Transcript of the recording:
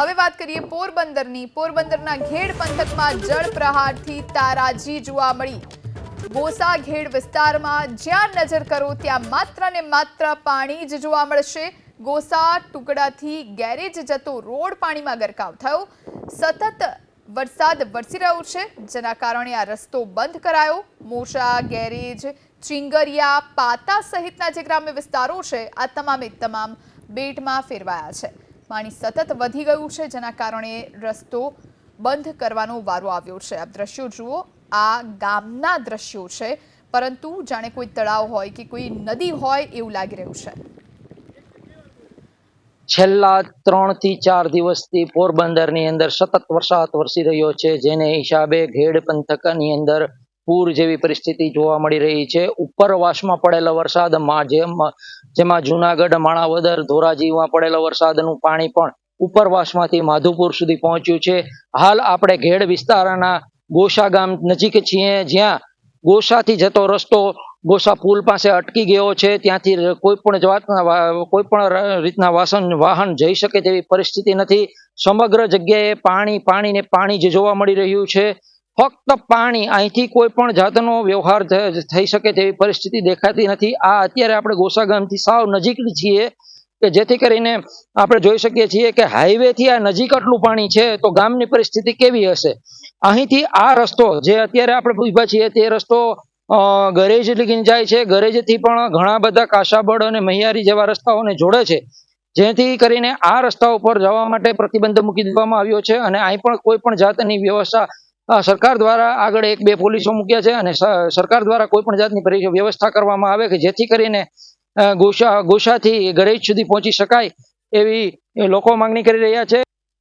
હવે વાત કરીએ પોરબંદરની. પોરબંદરના ઘેડ પંથકમાં જળ પ્રહારથી તારાજી જોવા મળી. ગોસા ઘેડ વિસ્તારમાં જ્યાં નજર કરો ત્યાં માત્ર ને માત્ર પાણી જ જોવા મળશે. ગોસા ટુકડાથી ગેરેજ જતો રોડ પાણીમાં ગરકાવ થયો. સતત વરસાદ વરસી રહ્યો છે, જેના કારણે આ રસ્તો બંધ કરાયો. મોશા ગેરેજ, ચિંગરિયા, પાતા સહિતના જે ગ્રામ્ય વિસ્તારો છે, આ તમામે તમામ બેટમાં ફેરવાયા છે. પાણી સતત વધી ગયું છે, જેના કારણે રસ્તો બંધ કરવાનો વારો આવ્યો છે. આ દ્રશ્યો જુઓ, આ ગામના દ્રશ્યો છે. પરંતુ જાણે કોઈ તળાવ હોય કે કોઈ નદી હોય એવું લાગી રહ્યું છે. છેલ્લા ત્રણથી ચાર દિવસથી પોરબંદરની અંદર સતત વરસાદ વરસી રહ્યો છે, જેને હિસાબે ઘેડ પંથકની અંદર પૂર જેવી પરિસ્થિતિ જોવા મળી રહી છે. ઉપરવાસમાં પડેલો વરસાદમાં જેમ, જેમાં જુનાગઢ, માણાવદર, ધોરાજીમાં પડેલો વરસાદનું પાણી પણ ઉપરવાસમાંથી માધુપુર સુધી પહોંચ્યું છે. હાલ આપણે ઘેડ વિસ્તારના ગોસા ગામ નજીક છીએ, જ્યાં ગોસાથી જતો રસ્તો ગોસા પુલ પાસે અટકી ગયો છે. ત્યાંથી કોઈ પણ જાતના કોઈ પણ રીતના વાસન, વાહન જઈ શકે તેવી પરિસ્થિતિ નથી. સમગ્ર જગ્યાએ પાણી પાણી ને પાણી જ જોવા મળી રહ્યું છે. ફક્ત પાણી, અહીંથી કોઈ પણ જાતનો વ્યવહાર થઈ શકે તેવી પરિસ્થિતિ દેખાતી નથી. આ અત્યારે આપણે ગોસા ગામથી સાવ નજીક છીએ કે જેથી કરીને આપણે જોઈ શકીએ છીએ કે હાઈવે થી આ નજીક આટલું પાણી છે તો ગામની પરિસ્થિતિ કેવી હશે? અહીંથી આ રસ્તો જે અત્યારે આપણે ઊભા છીએ તે રસ્તો ગરેજ લીગીને જાય છે. ગરેજથી પણ ઘણા બધા કાશાબડ અને મહિયારી જેવા રસ્તાઓને જોડે છે. જેથી કરીને આ રસ્તા ઉપર જવા માટે પ્રતિબંધ મૂકી દેવામાં આવ્યો છે અને અહીં પણ કોઈ પણ જાતની વ્યવસ્થા સરકાર દ્વારા આગળ એક બે પોલીસો મૂક્યા છે અને સરકાર દ્વારા કોઈ પણ જાતની વ્યવસ્થા કરવામાં આવે કે જેથી કરીને ગોશા, ગોશાથી ગરેજ સુધી પહોંચી શકાય એવી લોકો માંગણી કરી રહ્યા છે.